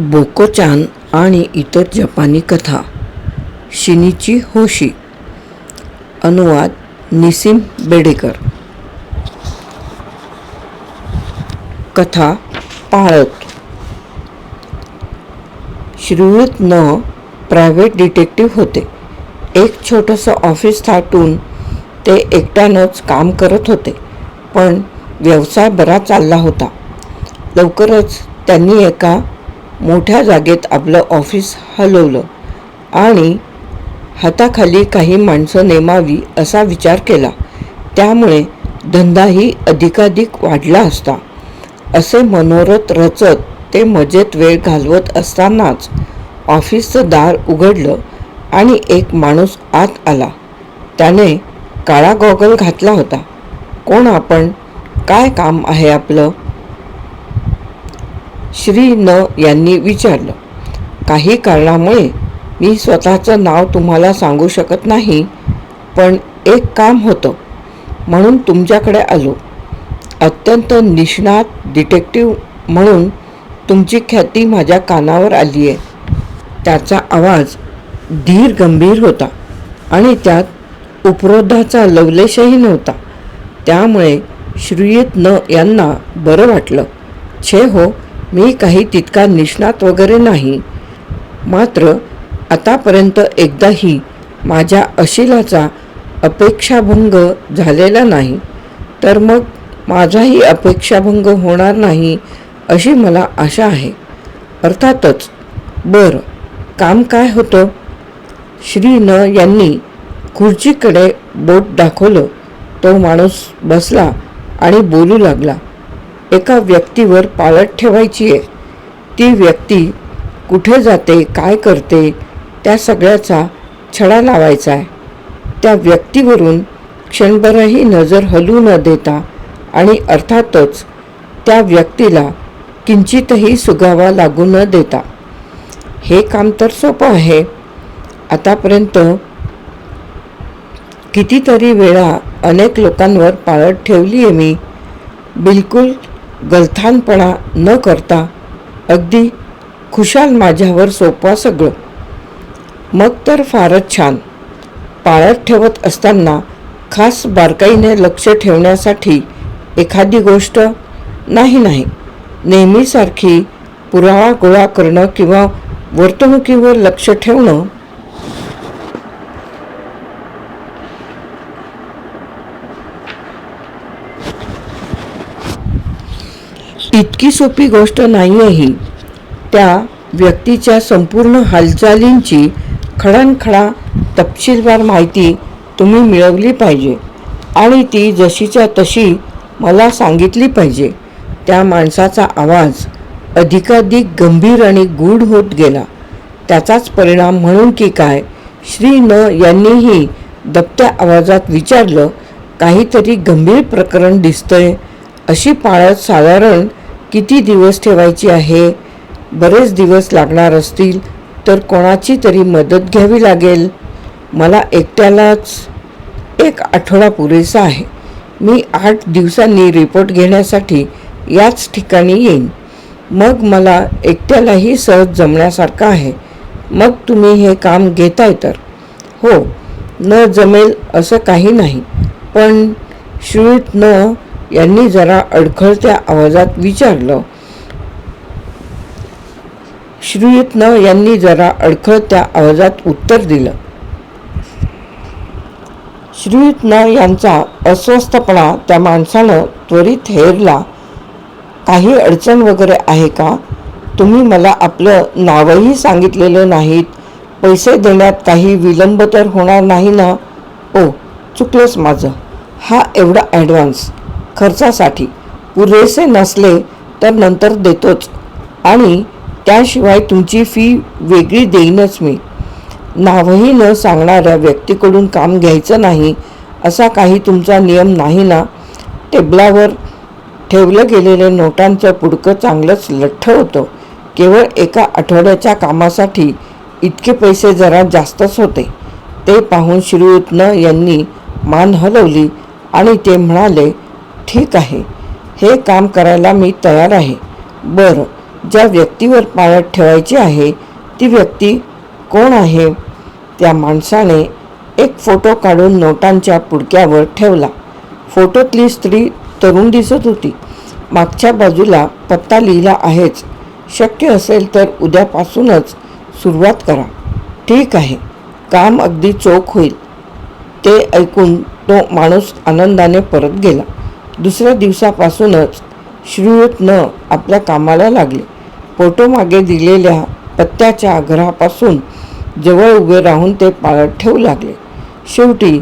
बोकोचान आणि इतर जपानी कथा. शिनीची होशी. अनुवाद निसीम बेडेकर. कथा पाळत. श्रीयुत न प्रायव्हेट डिटेक्टिव्ह होते. एक छोटंसं ऑफिस थाटून ते एकट्यानंच काम करत होते पण व्यवसाय बरा चालला होता. लवकरच त्यांनी एका मोठ्या जागेत आपलं ऑफिस हलवलं आणि हाताखाली काही माणसं नेमावी असा विचार केला. त्यामुळे धंदाही अधिकाधिक वाढला असता. असे मनोरथ रचत ते मजेत वेळ घालवत असतानाच ऑफिसचं दार उघडलं आणि एक माणूस आत आला. त्याने काळा गॉगल घातला होता. कोण आपण? काय काम आहे आपलं? श्री न यांनी विचारलं काही कारणामुळे मी स्वतःचं नाव तुम्हाला सांगू शकत नाही पण एक काम होतं. म्हणून तुमच्याकडे आलो. अत्यंत निष्णात डिटेक्टिव्ह म्हणून तुमची ख्याती माझ्या कानावर आली आहे त्याचा आवाज धीर गंभीर होता आणि त्यात उपरोधाचा लवलेशही नव्हता. त्यामुळे श्रीयत न यांना बरं वाटलं. छे हो मी काही तितका निष्णात वगैरे नाही. मात्र आतापर्यंत एकदाही माझ्या अशिलाचा अपेक्षाभंग झालेला नाही. तर मग माझाही अपेक्षाभंग होणार नाही अशी मला आशा आहे. अर्थातच बरं काम काय होतं? श्री न यांनी खुर्चीकडे बोट दाखवलं. तो माणूस बसला आणि बोलू लागला. एका व्यक्तीवर पाळत ठेवायची आहे. ती व्यक्ती कुठे जाते काय करते त्या सगळ्याचा छडा लावायचा आहे. त्या व्यक्तीवरून क्षणभरही नजर हलू न देता आणि अर्थातच त्या व्यक्तीला किंचितही सुगावा लागू न देता. हे काम तर सोपं आहे. आतापर्यंत कितीतरी वेळा अनेक लोकांवर पाळत ठेवली आहे मी. बिलकुल गलथानपणा न करता अगदी खुशाल माझ्यावर सोपवा सगळं. मग तर फारच छान. पाळत ठेवत असताना खास बारकाईने लक्ष ठेवण्यासाठी एखादी गोष्ट नाही नाही नेहमीसारखी पुरावा गोळा करणं किंवा वर्तणुकीवर लक्ष ठेवणं इतकी सोपी गोष्ट नाही आहे ही त्या व्यक्तीच्या संपूर्ण हालचालींची खडणखडा तपशीलवार माहिती तुम्ही मिळवली पाहिजे. आणि ती जशीच्या तशी मला सांगितली पाहिजे. त्या माणसाचा आवाज अधिकाधिक गंभीर आणि गूढ होत गेला. त्याचाच परिणाम म्हणून की काय? श्री न यांनीही दबत्या आवाजात विचारलं काहीतरी गंभीर प्रकरण दिसतंय अशी पाळत साधारण किती दिवस ठेवायची आहे? बरेच दिवस लागणार असतील तर कोणाची तरी मदत घ्यावी लागेल? मला एकट्यालाच एक आठवडा पुरेसा आहे. मी आठ दिवसांनी रिपोर्ट घेण्यासाठी याच ठिकाणी येईन. मग मला एकट्यालाही सहज जमण्यासारखं आहे. मग तुम्ही हे काम घेताय तर? हो न जमेल असं काही नाही. पण श्रुत न यांनी जरा अडखळत्या आवाजात विचारलं. श्रीयुत यांनी जरा अडखळत्या आवाजात उत्तर दिलं. श्रीयुत यांचा अस्वस्थपणा त्या माणसानं त्वरित हेरला. काही अडचण वगैरे आहे का? तुम्ही मला आपलं नावही सांगितलेलं नाहीत. पैसे देण्यात काही विलंब तर होणार नाही ना? ओ चुकलंच माझं. हा एवढा ॲडव्हान्स खर्चासाठी पुरेसे नसले तर नंतर देतोच. आणि त्याशिवाय तुमची फी वेगळी देईनच मी. नावही न सांगणाऱ्या व्यक्तीकडून काम घ्यायचं नाही असा काही तुमचा नियम नाही ना? टेबलावर ठेवलं गेलेले नोटांचं पुडकं चांगलंच लठ्ठ होतं. केवळ एका आठवड्याच्या कामासाठी इतके पैसे जरा जास्तच होते. ते पाहून श्रीयुत यांनी मान हलवली आणि ते म्हणाले ठीक आहे. हे काम करायला मी तयार आहे. बरं ज्या व्यक्तीवर पाळत ठेवायची आहे ती व्यक्ती कोण आहे? त्या माणसाने एक फोटो काढून नोटांच्या पुडक्यावर ठेवला. फोटोतली स्त्री तरुण दिसत होती. मागच्या बाजूला पत्ता लिहिला आहेच. शक्य असेल तर उद्यापासूनच सुरुवात करा. ठीक आहे. काम अगदी चोख होईल. ते ऐकून तो माणूस आनंदाने परत गेला. दुसऱ्या दिवसापासूनच श्रीयुतनं आपल्या कामाला लागले. फोटोमागे दिलेल्या पत्त्याच्या घरापासून जवळ उभे राहून ते पाळत ठेवू लागले. शेवटी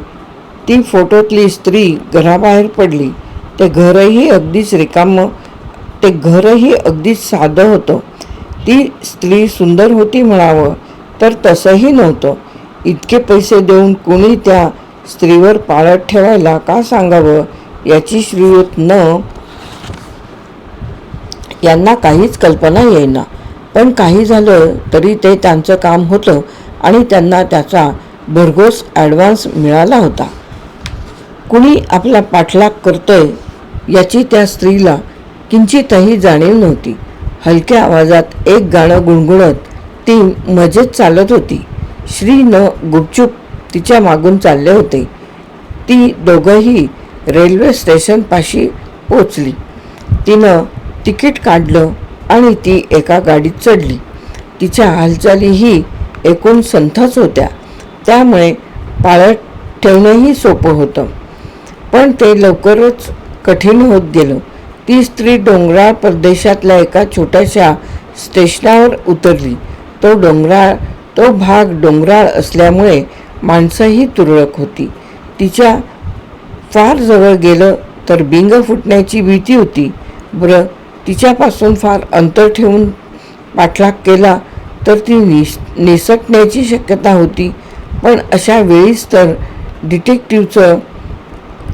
ती फोटोतली स्त्री घराबाहेर पडली. ते घरही अगदीच रिकामं ते घरही अगदीच साधं होतं. ती स्त्री सुंदर होती म्हणावं तर तसंही नव्हतं. इतके पैसे देऊन कोणी त्या स्त्रीवर पाळत ठेवायला का सांगावं? याची श्रीयुत न यांना काहीच कल्पना येईना. पण काही झालं तरी ते त्यांचं काम होतं आणि त्यांना त्याचा भरघोस ॲडव्हान्स मिळाला होता. कुणी आपला पाठलाग करतोय याची त्या स्त्रीला किंचितही जाणीव नव्हती. हलक्या आवाजात एक गाणं गुणगुणत ती मजेत चालत होती. श्री न गुपचूप तिच्या मागून चालले होते. ती दोघंही रेल्वे स्टेशनपाशी पोचली. तिनं तिकीट काढलं आणि ती एका गाडीत चढली. तिच्या हालचालीही एकूण संथच होत्या. त्यामुळे पाळत ठेवणंही सोपं होतं. पण ते लवकरच कठीण होत गेलं. ती स्त्री डोंगराळ प्रदेशातल्या एका छोट्याशा स्टेशनावर उतरली. तो डोंगराळ तो भाग डोंगराळ असल्यामुळे माणसंही तुरळक होती. तिच्या फार जवळ गेलं तर बिंग फुटण्याची भीती होती. बरं तिच्यापासून फार अंतर ठेवून पाठलाग केला तर ती निस निसटण्याची शक्यता होती. पण अशा वेळीच तर डिटेक्टिव्हचं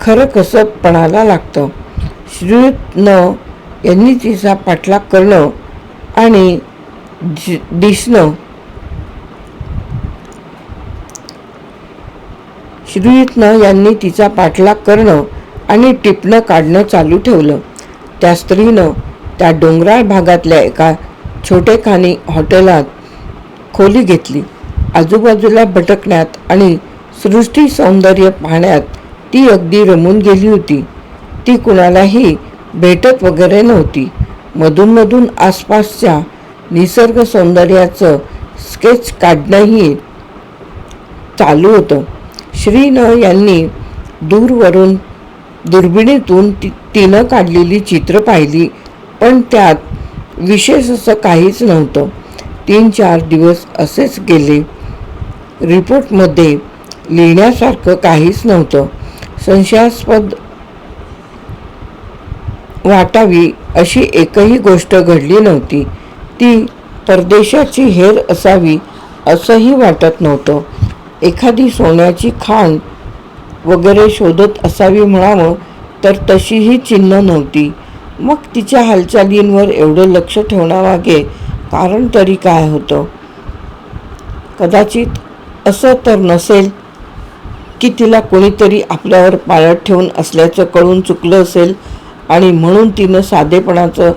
खरं कसं पणाला लागतं? श्रीयुतनं न यांनी तिचा पाठलाग करणं आणि दिसणं श्रीयुतनं यांनी तिचा पाठलाग करणं आणि टिपणं काढणं चालू ठेवलं. त्या स्त्रीनं त्या डोंगराळ भागातल्या एका छोटेखानी हॉटेलात खोली घेतली. आजूबाजूला भटकण्यात आणि सृष्टी सौंदर्य पाहण्यात ती अगदी रमून गेली होती. ती कुणालाही भेटत वगैरे नव्हती. मधूनमधून आसपासच्या निसर्ग सौंदर्याचं स्केच काढणंही चालू होतं. श्रीन यांनी दूरवरून दुर्बिणीतून ती तिनं काढलेली चित्र पाहिली पण त्यात विशेष असं काहीच नव्हतं. तीन चार दिवस असेच गेले. रिपोर्टमध्ये लिहिण्यासारखं काहीच नव्हतं. संशयास्पद वाटावी अशी एकही गोष्ट घडली नव्हती. ती परदेशाची हेर असावी असंही वाटत नव्हतं. एखादी सोन्याची खाण वगैरे शोधत असावी म्हणावं तर तशीही चिन्ह नव्हती. मग तिच्या हालचालींवर एवढं लक्ष ठेवण्यामागे कारण तरी काय होतं? कदाचित असं तर नसेल की तिला कोणीतरी आपल्यावर पाळत ठेवून असल्याचं कळून चुकलं असेल आणि म्हणून तिनं साधेपणाचं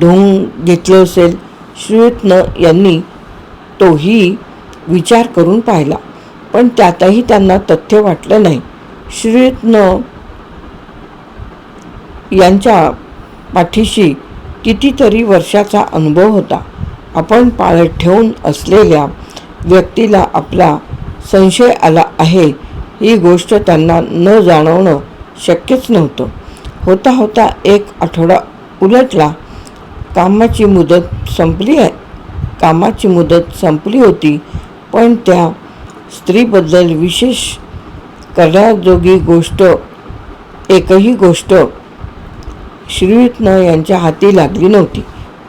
ढोंग घेतलं असेल. श्रुयत्न यांनी तोही विचार करून पाहिला. पण त्यातही त्यांना तथ्य वाटलं नाही. श्रीयुतनं यांच्या पाठीशी कितीतरी वर्षाचा अनुभव होता. आपण पाळत ठेवून असलेल्या व्यक्तीला आपला संशय आला आहे ही गोष्ट त्यांना न जाणवणं शक्यच नव्हतं. होता होता एक आठवडा उलटला. कामाची मुदत संपली आहे. कामाची मुदत संपली होती पण त्या स्त्रीबद्दल विशेष करण्याजोगी गोष्ट एकही गोष्ट श्रीयुतनं यांच्या हाती लागली नव्हती.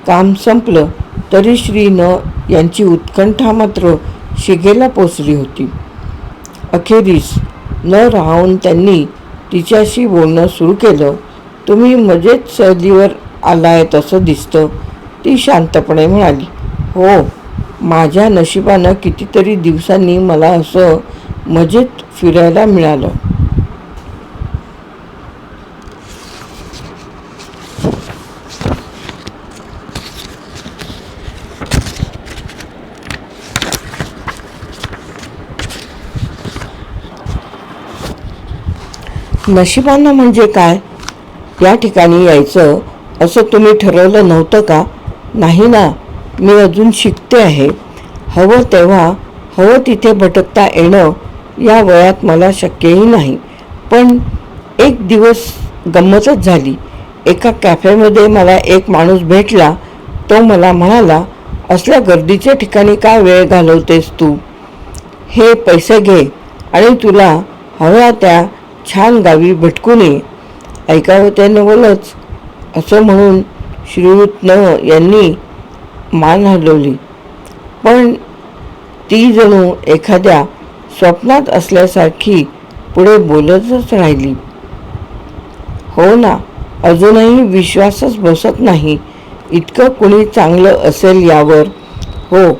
काम संपलं तरी श्रीनं यांची उत्कंठा मात्र शिगेला पोचली होती. अखेरीस न राहून त्यांनी तिच्याशी बोलणं सुरू केलं. तुम्ही मजेत सहलीवर आलायत तसं दिसतं ती शांतपणे म्हणाली. हो माझ्या नशिबानं कितीतरी दिवसांनी मला असं मजेत फिरायला मिळालं. नशिबानं म्हणजे काय? या ठिकाणी यायचं असं तुम्ही ठरवलं नव्हतं का? नाही ना. मी अजून शिकते आहे. हवं तेव्हा हवं तिथे भटकता येणं या वयात मला शक्यही नाही. पण एक दिवस गंमतच झाली. एका कॅफेमध्ये मला एक माणूस भेटला. तो मला म्हणाला असल्या गर्दीच्या ठिकाणी काय वेळ घालवतेस तू? हे पैसे घे आणि तुला हव्या त्या छान गावी भटकून ये. ऐकावं हो, त्यानं बोलच असं म्हणून श्रीयुत न यांनी मान हलवली पण ती जणू एखाद्या स्वप्नात असल्यासारखी पुढे बोलतच राहिली. हो ना अजूनही विश्वासच बसत नाही. इतकं कुणी चांगलं असेल यावर. हो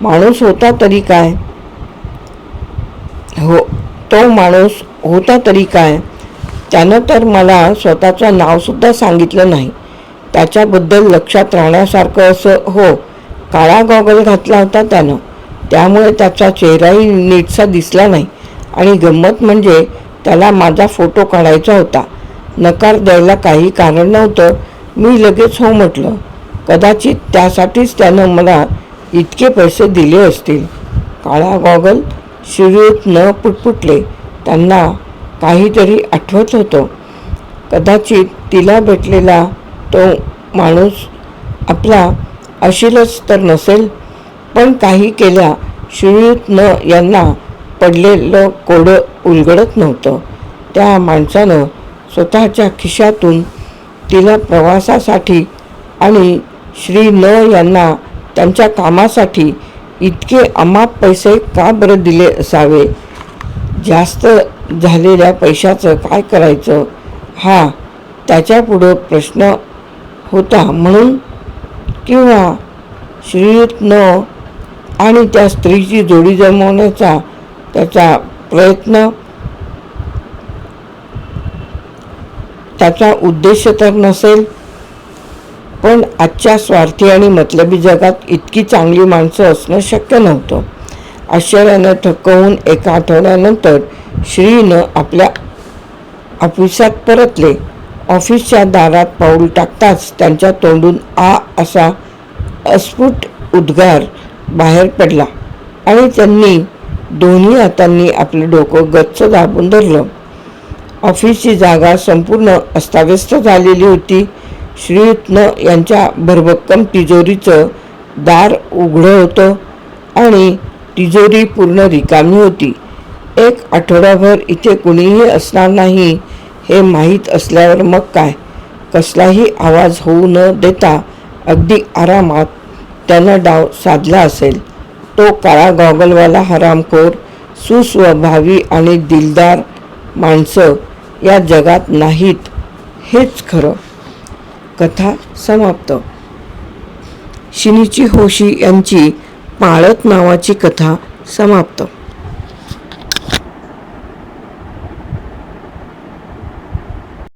माणूस होता तरी काय? हो तो माणूस होता तरी काय? त्यानं तर मला स्वतःचं नावसुद्धा सांगितलं नाही. त्याच्याबद्दल लक्षात राहण्यासारखं असं हो काळा गॉगल घातला होता त्यानं. त्यामुळे त्याचा चेहराही नीटसा दिसला नाही. आणि गंमत म्हणजे त्याला माझा फोटो काढायचा होता. नकार द्यायला काही कारण नव्हतं. मी लगेच हो म्हटलं. कदाचित त्यासाठीच त्यानं मला इतके पैसे दिले असतील. काळा गॉगल शिरूत न पुटपुटले त्यांना काहीतरी आठवत होतं. कदाचित तिला भेटलेला तो माणूस आपला अशीलच तर नसेल पण काही केल्या श्रीयुत न यांना पडलेलं कोडं उलगडत नव्हतं. त्या माणसानं स्वतःच्या खिशातून तिला प्रवासासाठी आणि श्री न यांना त्यांच्या कामासाठी इतके अमाप पैसे का बरं दिले असावे? जास्त झालेल्या पैशाचं काय करायचं? हा त्याच्यापुढं प्रश्न होता म्हणून किंवा श्रीयुत न आणि त्या स्त्रीची जोडी जमवण्याचा त्याचा प्रयत्न त्याचा उद्देश तर नसेल पण आजच्या स्वार्थी आणि मतलबी जगात इतकी चांगली माणसं असणं शक्य नव्हतं. आश्चर्यानं थक्क होऊन एका आठवड्यानंतर श्रीनं आपल्या ऑफिसात परतले. ऑफिसच्या दारात पाऊल टाकताच त्यांच्या तोंडून आ असा अस्फुट उद्गार बाहेर पडला आणि त्यांनी दोन्ही हातांनी आपलं डोकं गच्च दाबून धरलं. ऑफिसची जागा संपूर्ण अस्ताव्यस्त झालेली होती. श्रीयुत्न यांच्या भरभक्कम तिजोरीचं दार उघडं होतं आणि तिजोरी पूर्ण रिकामी होती. एक आठवडाभर इथे कुणीही असणार नाही हे माहीत असल्यावर मग काय? कसलाही आवाज होऊ न देता अगदी आरामात त्यानं डाव साधला असेल. तो काळा गॉगलवाला हरामखोर सुस्वभावी आणि दिलदार माणसं या जगात नाहीत. हेच खरं. कथा समाप्त. शिनीची होशी यांची पाळत नावाची कथा समाप्त.